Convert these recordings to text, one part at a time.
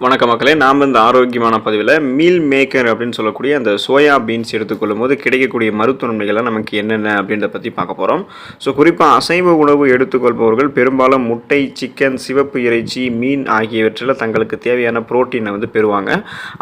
வணக்க மக்களே நாம் இந்த ஆரோக்கியமான பதிவில் மீல் மேக்கர் அப்படின்னு சொல்லக்கூடிய அந்த சோயா பீன்ஸ் எடுத்துக்கொள்ளும் போது கிடைக்கக்கூடிய மருத்துவ நன்மைகள்லாம் நமக்கு என்னென்ன அப்படின்றத பற்றி பார்க்க போகிறோம் ஸோ குறிப்பாக அசைவ உணவு எடுத்துக்கொள்பவர்கள் பெரும்பாலும் முட்டை சிக்கன் சிவப்பு இறைச்சி மீன் ஆகியவற்றில் தங்களுக்கு தேவையான புரோட்டீனை வந்து பெறுவாங்க.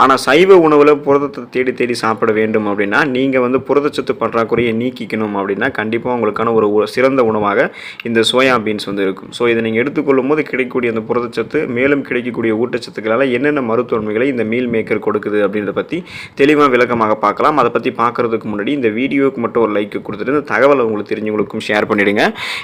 ஆனால் சைவ உணவில் புரதத்தை தேடி தேடி சாப்பிட வேண்டும் அப்படின்னா நீங்கள் வந்து புரதச்சத்து பற்றாக்குறையை நீக்கிக்கணும் அப்படின்னா கண்டிப்பாக உங்களுக்கான ஒரு சிறந்த உணவாக இந்த சோயா பீன்ஸ் வந்து இருக்கும். ஸோ இதை நீங்கள் எடுத்துக்கொள்ளும் போது கிடைக்கக்கூடிய அந்த புரதச்சத்து மேலும் கிடைக்கக்கூடிய ஊட்டச்சத்துக்களால் என்னென்ன மருத்துவன்மைகளை இந்த மீல் மேக்கர் கொடுக்குது அப்படின்றத பற்றி தெளிவாக விளக்கமாக பார்க்கலாம். அதை பற்றி பார்க்குறதுக்கு முன்னாடி இந்த வீடியோவுக்கு மட்டும் ஒரு லைக் கொடுத்துட்டு இந்த தகவலை உங்களுக்கு தெரிஞ்சவங்களுக்கும் ஷேர் பண்ணிவிடுங்க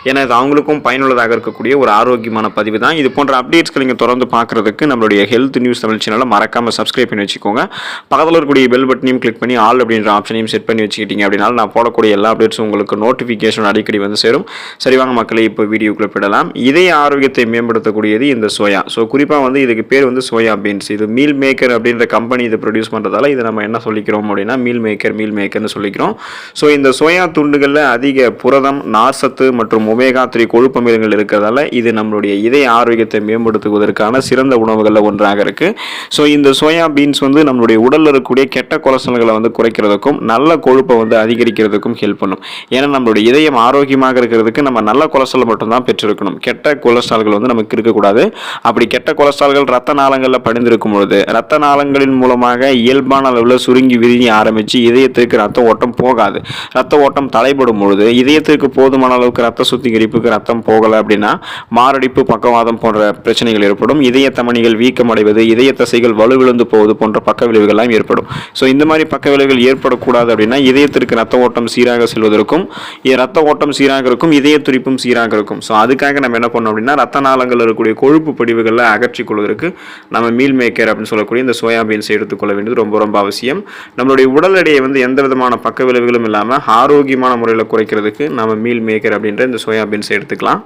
ஏன்னா இது அவங்களுக்கும் பயனுள்ளதாக இருக்கக்கூடிய ஒரு ஆரோக்கியமான பதிவு தான். இது போன்ற அப்டேட்ஸ்களை நீங்கள் தொடர்ந்து பார்க்குறதுக்கு நம்மளுடைய ஹெல்த் நியூஸ் தமிழ் சேனலை மறக்காமல் சப்ஸ்கிரைப் பண்ணி வச்சுக்கோங்க. பக்கத்தில் இருக்கக்கூடிய பெல் பட்டனையும் கிளிக் பண்ணி ஆல் அப்படின்ற ஆப்ஷனையும் செட் பண்ணி வச்சுக்கிட்டீங்க அப்படின்னா நான் போடக்கூடிய எல்லா அப்டேட்ஸும் உங்களுக்கு நோட்டிஃபிகேஷன் அடிக்கடி வந்து சேரும். சரி வாங்க இப்போ வீடியோக்குள்ளே போயிடலாம். இதய ஆரோக்கியத்தை மேம்படுத்தக்கூடியது இந்த சோயா. ஸோ குறிப்பாக வந்து இதுக்கு பேர் வந்து சோயா பீன்ஸ் இது மீல் மேக்கர் அப்படின்ற கம்பெனி இதை ப்ரொடியூஸ் பண்ணுறதால இதை நம்ம என்ன சொல்லிக்கிறோம் அப்படின்னா மீல் மேக்கர் மீல் மேக்கர்னு சொல்லிக்கிறோம். ஸோ இந்த சோயா துண்டுகளில் அதிக புரதம் நார்சத்து மற்றும் ஒமேகா த்ரீ கொழுப்பமிலங்கள் இருக்கிறதால இது நம்மளுடைய இதய ஆரோக்கியத்தை மேம்படுத்துவதற்கான சிறந்த உணவுகளில் ஒன்றாக இருக்குது ஸோ இந்த சோயா பீன்ஸ் வந்து நம்மளுடைய உடலில் இருக்கக்கூடிய கெட்ட கொலஸ்ட்ரால்களை வந்து குறைக்கிறதுக்கும் நல்ல கொழுப்பை வந்து அதிகரிக்கிறதுக்கும் ஹெல்ப் பண்ணும். ஏன்னா நம்மளுடைய இதயம் ஆரோக்கியமாக இருக்கிறதுக்கு நம்ம நல்ல கொலஸ்ட்ரால் மட்டும்தான் பெற்றிருக்கணும். கெட்ட கொலஸ்ட்ரால்கள் வந்து நமக்கு இருக்கக்கூடாது. அப்படி கெட்ட கொலஸ்ட்ரால்கள் ரத்த நாளங்களில் படிந்திருக்கும் பொழுது ரத்த நாளங்களின் மூலமாக இயல்பான அளவில் சுருங்கி விரிஞ்சி ஆரம்பித்து இதயத்திற்கு ரத்த ஓட்டம் போகாது. ரத்த ஓட்டம் தலைப்படும் பொழுது இதயத்திற்கு போதுமான அளவுக்கு ரத்த சுத்திகரிப்புக்கு ரத்தம் போகலை அப்படின்னா மாரடைப்பு பக்கவாதம் போன்ற பிரச்சனைகள் ஏற்படும். இதய தமணிகள் வீக்கமடைவது இதய தசைகள் வலுவிழந்து போவது போன்ற பக்க விளைவுகள்லாம் ஏற்படும். ஸோ இந்த மாதிரி பக்க விளைவுகள் ஏற்படக்கூடாது அப்படின்னா இதயத்திற்கு ரத்த ஓட்டம் சீராக செல்வதற்கும் ரத்த ஓட்டம் சீராக இருக்கும் இதய துடிப்பும் சீராக இருக்கும். ஸோ அதுக்காக நம்ம என்ன பண்ணோம் அப்படின்னா ரத்த நாளங்கள் இருக்கக்கூடிய கொழுப்பு படிவுகளை அகற்றிக் கொள்வதற்கு நம்ம மீல் மேக்கர் அப்படின்னு சொல்லக்கூடிய இந்த சோயாபீன்ஸை எடுத்துக்கொள்ள வேண்டியது ரொம்ப ரொம்ப அவசியம். நம்மளுடைய உடல் எடையை வந்து எந்த விதமான பக்க விளைவுகளும் இல்லாமல் ஆரோக்கியமான முறையில் குறைக்கிறதுக்கு நம்ம மீல் மேக்கர் அப்படின்ற இந்த சோயாபீன்ஸை எடுத்துக்கலாம்.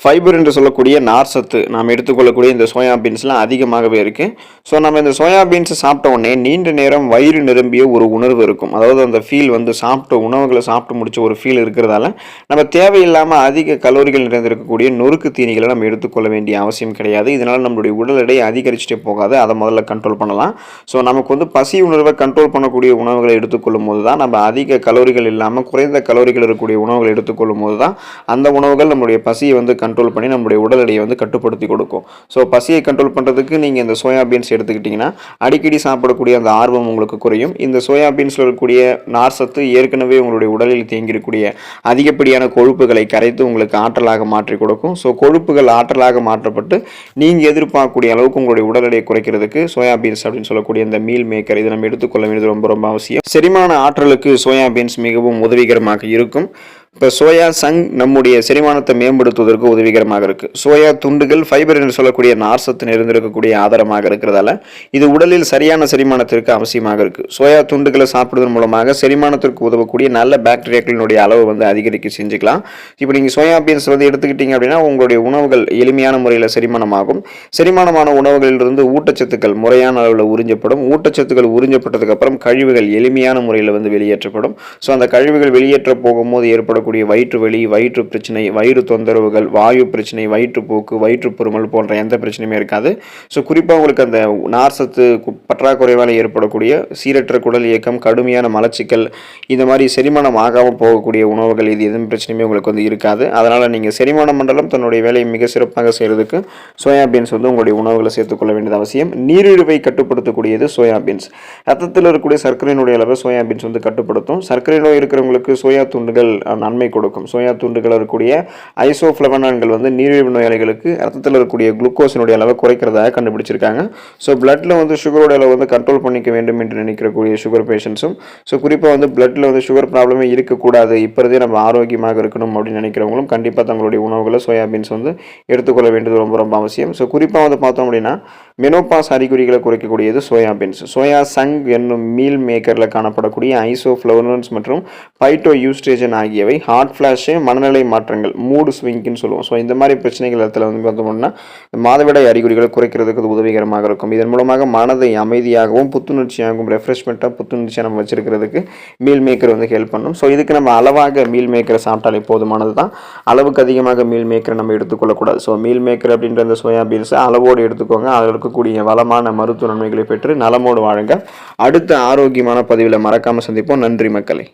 ஃபைபர் என்று சொல்லக்கூடிய நார் சத்து நாம் எடுத்துக்கொள்ளக்கூடிய இந்த சோயா பீன்ஸ்லாம் அதிகமாகவே இருக்குது ஸோ நம்ம இந்த சோயா பீன்ஸை சாப்பிட்ட உடனே நீண்ட நேரம் வயிறு நிரம்பிய ஒரு உணர்வு இருக்கும். அதாவது அந்த ஃபீல் வந்து சாப்பிட்ட உணவுகளை சாப்பிட்டு முடிச்ச ஒரு ஃபீல் இருக்கிறதால நம்ம தேவையில்லாமல் அதிக கலோரிகள் நிறைந்திருக்கக்கூடிய நொறுக்கு தீனிகளை நம்ம எடுத்துக்கொள்ள வேண்டிய அவசியம் கிடையாது. இதனால் நம்மளுடைய உடல் எடை அதிகரிச்சுட்டே போகாது. அதை முதல்ல கண்ட்ரோல் பண்ணலாம். ஸோ நமக்கு வந்து பசி உணர்வை கண்ட்ரோல் பண்ணக்கூடிய உணவுகளை எடுத்துக்கொள்ளும் போது தான் நம்ம அதிக கலோரிகள் இல்லாமல் குறைந்த கலோரிகள் இருக்கக்கூடிய உணவுகளை எடுத்துக்கொள்ளும் போது தான் அந்த உணவுகள் நம்மளுடைய பசியை வந்து கண்ட்ரோல் பண்ணி நம்மளுடைய உடல் எடையை வந்து கட்டுப்படுத்தி கொடுக்கும். ஸோ பசியை கண்ட்ரோல் பண்ணுறதுக்கு நீங்கள் இந்த சோயாபீன்ஸ் எடுத்துக்கிட்டிங்கன்னா அடிக்கடி சாப்பிடக்கூடிய அந்த ஆர்வம் உங்களுக்கு குறையும். இந்த சோயாபீன்ஸில் இருக்கக்கூடிய நார் சத்து ஏற்கனவே உங்களுடைய உடலில் தேங்கியிருக்கக்கூடிய அதிகப்படியான கொழுப்புகளை கரைத்து உங்களுக்கு ஆற்றலாக மாற்றி கொடுக்கும். ஸோ கொழுப்புகள் ஆற்றலாக மாற்றப்பட்டு நீங்கள் எதிர்பார்க்கக்கூடிய அளவுக்கு உங்களுடைய உடல் எடையை குறைக்கிறதுக்கு சோயா பீன்ஸ் அப்படின்னு சொல்லக்கூடிய இந்த மீல் மேக்கர் இதை நம்ம எடுத்துக்கொள்ள வேண்டியது ரொம்ப ரொம்ப அவசியம். செரிமான ஆற்றலுக்கு சோயா பீன்ஸ் மிகவும் உதவிகரமாக இருக்கும். இப்போ சோயா சங் நம்முடைய செரிமானத்தை மேம்படுத்துவதற்கு உதவிகரமாக இருக்குது சோயா துண்டுகள் ஃபைபர் என்று சொல்லக்கூடிய நார்சத்து நிறைந்திருக்கக்கூடிய ஆதாரமாக இருக்கிறதால இது உடலில் சரியான செரிமானத்திற்கு அவசியமாக இருக்குது சோயா துண்டுகளை சாப்பிடுவதன் மூலமாக செரிமானத்திற்கு உதவக்கூடிய நல்ல பாக்டீரியாக்களினுடைய அளவு வந்து அதிகரிக்க செஞ்சுக்கலாம். இப்போ நீங்கள் சோயா பீன்ஸ் வந்து எடுத்துக்கிட்டீங்க அப்படின்னா உங்களுடைய உணவுகள் எளிமையான முறையில் செரிமானமாகும். செரிமானமான உணவுகளிலிருந்து ஊட்டச்சத்துக்கள் முறையான அளவில் உறிஞ்சப்படும். ஊட்டச்சத்துக்கள் உறிஞ்சப்பட்டதுக்கப்புறம் கழிவுகள் எளிமையான முறையில் வந்து வெளியேற்றப்படும். ஸோ அந்த கழிவுகள் வெளியேற்ற போகும்போது ஏற்படும் ஏற்படக்கூடிய வயிற்று வலி வயிற்று பிரச்சனை வயிறு தொந்தரவுகள் வாயு பிரச்சனை வயிற்றுப்போக்கு வயிற்றுப்பொருமல் போன்ற எந்த பிரச்சனையுமே இருக்காது. ஸோ குறிப்பாக உங்களுக்கு அந்த நார்சத்து பற்றாக்குறைவால் ஏற்படக்கூடிய சீரற்ற குடல் இயக்கம் கடுமையான மலச்சிக்கல் இந்த மாதிரி செரிமானம் ஆகாமல் போகக்கூடிய உணவுகள் இது எதுவும் பிரச்சனையுமே உங்களுக்கு வந்து இருக்காது. அதனால் நீங்கள் செரிமான மண்டலம் தன்னுடைய வேலையை மிக சிறப்பாக செய்கிறதுக்கு சோயாபீன்ஸ் வந்து உங்களுடைய உணவுகளை சேர்த்துக்கொள்ள வேண்டியது அவசியம். நீரிழிவை கட்டுப்படுத்தக்கூடியது சோயாபீன்ஸ் ரத்தத்தில் இருக்கக்கூடிய சர்க்கரையினுடைய அளவை சோயாபீன்ஸ் வந்து கட்டுப்படுத்தும். சர்க்கரை நோய் இருக்கிறவங்களுக்கு சோயா துண்டுகள் அஹ், நன்மை கொடுக்கும். சோயா துண்டுகள் இருக்கக்கூடிய ஐசோஃப்ளவனான்கள் வந்து நீரிழிவு நோயாளிகளுக்கு ரத்தத்தில் இருக்கக்கூடிய குளுக்கோஸினுடைய அளவை குறைக்கிறதாக கண்டுபிடிச்சிருக்காங்க. ஸோ பிளட்டில் வந்து சுகரோட அளவு வந்து கண்ட்ரோல் பண்ணிக்க வேண்டும் என்று நினைக்கிறக்கூடிய சுகர் பேஷண்ட்ஸும் ஸோ குறிப்பாக வந்து பிளட்டில் வந்து சுகர் ப்ராப்ளமே இருக்கக்கூடாது. இப்போதே நம்ம ஆரோக்கியமாக இருக்கணும் அப்படின்னு நினைக்கிறவங்களும் கண்டிப்பாக தங்களுடைய உணவுகளை சோயாபீன்ஸ் வந்து எடுத்துக்கொள்ள வேண்டியது ரொம்ப ரொம்ப அவசியம். ஸோ குறிப்பாக வந்து பார்த்தோம் அப்படின்னா மெனோபாஸ் அறிகுறிகளை குறைக்கக்கூடியது சோயாபீன்ஸ் சோயா சங் என்னும் மீல் மேக்கரில் காணப்படக்கூடிய ஐசோஃப்ளவனன்ஸ் மற்றும் பைட்டோ யூஸ்டேஜன் ஆகியவை மாதிரி ஹார்ட் ஃப்ளாஷு மனநிலை மாற்றங்கள் மூடு ஸ்விங்க்னு சொல்லுவோம். ஸோ இந்த மாதிரி பிரச்சனைகள் இடத்துல வந்து பார்த்தோம்னா மாதவிடாய் அறிகுறிகளை குறைக்கிறதுக்கு அது உதவிகரமாக இருக்கும். இதன் மூலமாக மனதை அமைதியாகவும் புத்துணர்ச்சியாகவும் ரெஃப்ரெஷ்மெண்ட்டாக புத்துணர்ச்சியாக நம்ம வச்சுருக்கிறதுக்கு மீல் மேக்கர் வந்து ஹெல்ப் பண்ணும். ஸோ இதுக்கு நம்ம அளவாக மீல் மேக்கரை சாப்பிட்டாலே போதுமானது தான் அளவுக்கு அதிகமாக மீல் மேக்கரை நம்ம எடுத்துக்கொள்ளக்கூடாது. ஸோ மீல் மேக்கர் அப்படின்ற அந்த சோயா பீன்ஸை அளவோடு எடுத்துக்கோங்க. அதில் இருக்கக்கூடிய வளமான மருத்துவ நன்மைகளை பெற்று நலமோடு வாழுங்க. அடுத்த ஆரோக்கியமான பதிவில் மறக்காமல் சந்திப்போம். நன்றி மக்களை.